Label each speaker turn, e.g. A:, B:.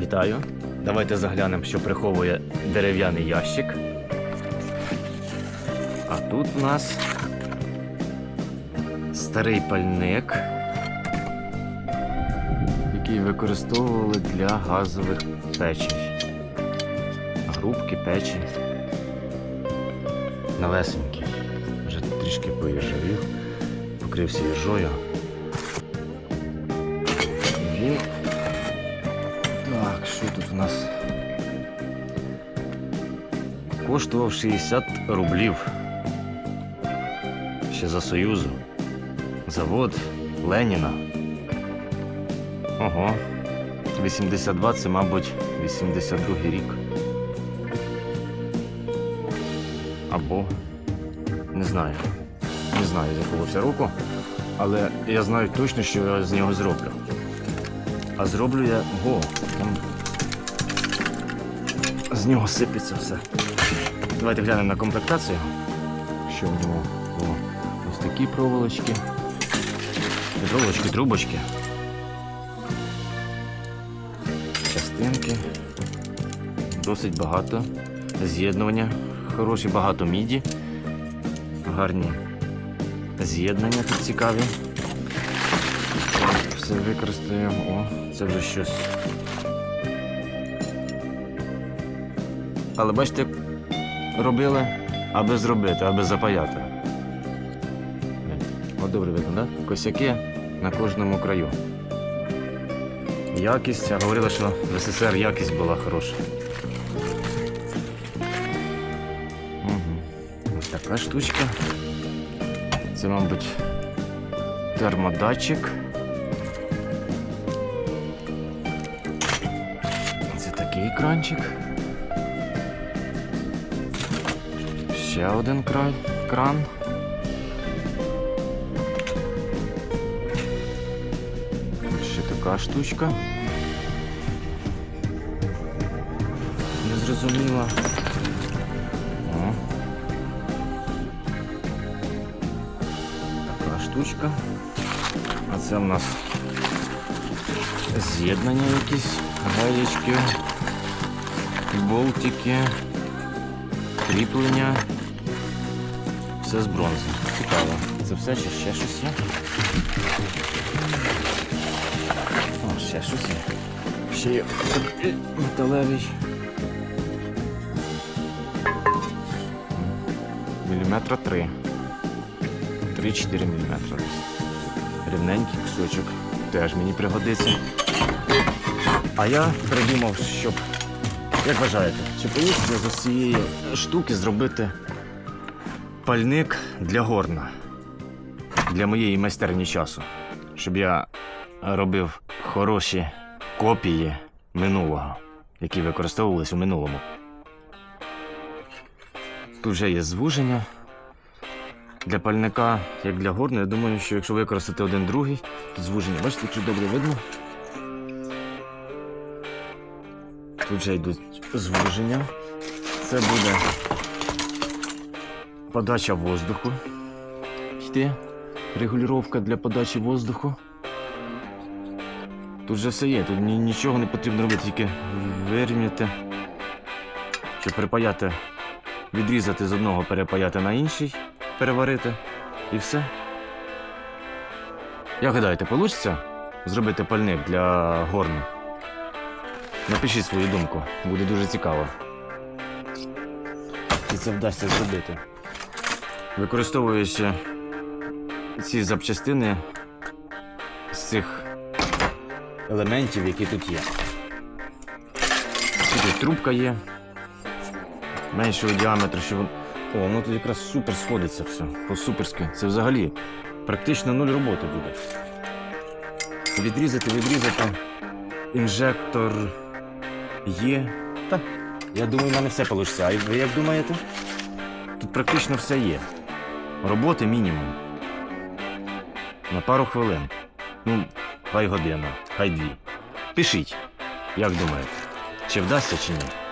A: Вітаю. Давайте заглянемо, що приховує дерев'яний ящик. А тут у нас старий пальник, який використовували для газових печей. Грубки, печі. Навесенький. Вже трішки поїжджавів, покрився їжою. Він нас? Коштував 60 рублів. Ще за Союзу. Завод Леніна. Ого. 82 це, мабуть, 82 рік. Або. Не знаю. Не знаю, з якого це року. Але я знаю точно, що я з нього зроблю. А зроблю я. О, там. З нього сипеться все. Давайте глянемо на комплектацію. Що в нього? О, ось такі проволочки. Проволочки, трубочки. Частинки. Досить багато. З'єднування. Хороші, багато міді. Гарні з'єднання тут цікаві. Все використаємо. О, це вже щось. Але бачите, робили, аби зробити, аби запаяти. От добре видно, так? Да? Косяки на кожному краю. Якість, а говорили, що в СССР якість була хороша. Угу. Ось така штучка. Це, мабуть, термодатчик. Це такий екранчик. Ще один край, кран. Ще така штучка. Незрозуміла. О. Така штучка. А це в нас з'єднання якісь, гаєчки, болтики, кріплення. Все з бронзи. Цікаво. Це все чи ще щось є? О, ще щось є. Ще є металевий. Міліметра три. 3-4 мм. Рівненький кусочок. Теж мені пригодиться. А я придумав, щоб. Як вважаєте, чи вийде з цієї штуки зробити пальник для горна? Для моєї майстерні часу. Щоб я робив хороші копії минулого, які використовувалися у минулому. Тут вже є звуження. Для пальника, як для горну, я думаю, що якщо використати один другий, то звуження, бачите, якщо добре видно. Тут вже йдуть звуження. Це буде подача воздуху. Йде. Регулювання для подачі воздуху. Тут вже все є, тут нічого не потрібно робити, тільки вирівняти, щоб припаяти, відрізати з одного, перепаяти на інший переварити і все. Як гадаєте, вийде зробити пальник для горну? Напишіть свою думку, буде дуже цікаво. І це вдасться зробити. Використовуючи ці запчастини з цих елементів, які тут є. Тут трубка є меншого діаметру, щоб о, воно тут якраз супер сходиться все. По-суперськи. Це взагалі практично нуль роботи буде. Відрізати, відрізати. Інжектор є. Та, я думаю, в мене все вийде. А як думаєте? Тут практично все є. Роботи мінімум. На пару хвилин. Ну, хай година, хай дві. Пишіть, як думаєте, чи вдасться, чи ні.